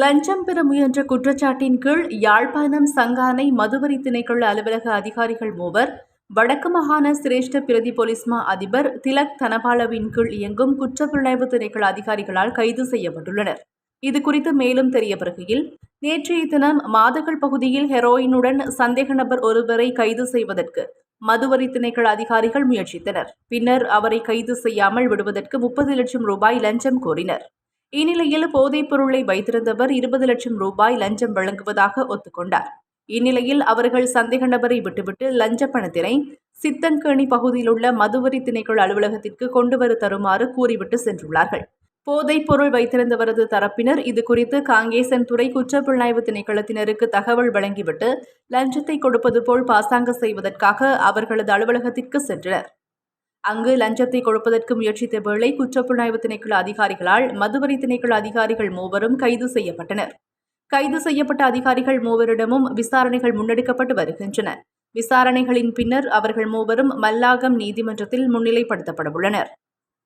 லஞ்சம் பெற முயன்ற குற்றச்சாட்டின் கீழ் யாழ்ப்பாணம் சங்கானை மதுவரி திணைக்கள அலுவலக அதிகாரிகள் மூவர் வடக்கு மாகாண சிரேஷ்ட பிரதி போலீஸ்மா அதிபர் திலக் தனபாலவின் கீழ் இயங்கும் குற்றப்புலனாய்வு திணைக்கள அதிகாரிகளால் கைது செய்யப்பட்டுள்ளனர். இது குறித்து மேலும் தெரிய வருகையில் நேற்றைய தினம் மாதகள் பகுதியில் ஹெரோயினுடன் சந்தேக நபர் ஒருவரை கைது செய்வதற்கு மதுவரி திணைக்கள அதிகாரிகள் முயற்சித்தனர். பின்னர் அவரை கைது செய்யாமல் விடுவதற்கு முப்பது லட்சம் ரூபாய் லஞ்சம் கோரினர். இந்நிலையில் போதைப் பொருளை வைத்திருந்தவர் இருபது லட்சம் ரூபாய் லஞ்சம் வழங்குவதாக ஒத்துக்கொண்டார். இந்நிலையில் அவர்கள் சந்தேக நபரை விட்டுவிட்டு லஞ்ச பணத்தினை சித்தன்கேணி பகுதியிலுள்ள மதுவரி திணைக்கள அலுவலகத்திற்கு கொண்டு வர தருமாறு கூறிவிட்டு சென்றுள்ளார்கள். போதைப் பொருள் வைத்திருந்தவரது தரப்பினர் இதுகுறித்து காங்கேசன் துறை குற்றப்புலனாய்வு திணைக்களத்தினருக்கு தகவல் வழங்கிவிட்டு லஞ்சத்தை கொடுப்பது போல் பாசாங்க செய்வதற்காக அவர்களது அலுவலகத்திற்கு சென்றனர். அங்கு லஞ்சத்தை கொடுப்பதற்கு முயற்சித்த வேளை குற்றப்புலனாய்வு திணைக்கள அதிகாரிகளால் மதுவரி திணைக்கள அதிகாரிகள் மூவரும் கைது செய்யப்பட்டனர். கைது செய்யப்பட்ட அதிகாரிகள் மூவரிடமும் விசாரணைகள் முன்னெடுக்கப்பட்டு வருகின்றன. விசாரணைகளின் பின்னர் அவர்கள் மூவரும் மல்லாகம் நீதிமன்றத்தில் முன்னிலைப்படுத்தப்படவுள்ளனர்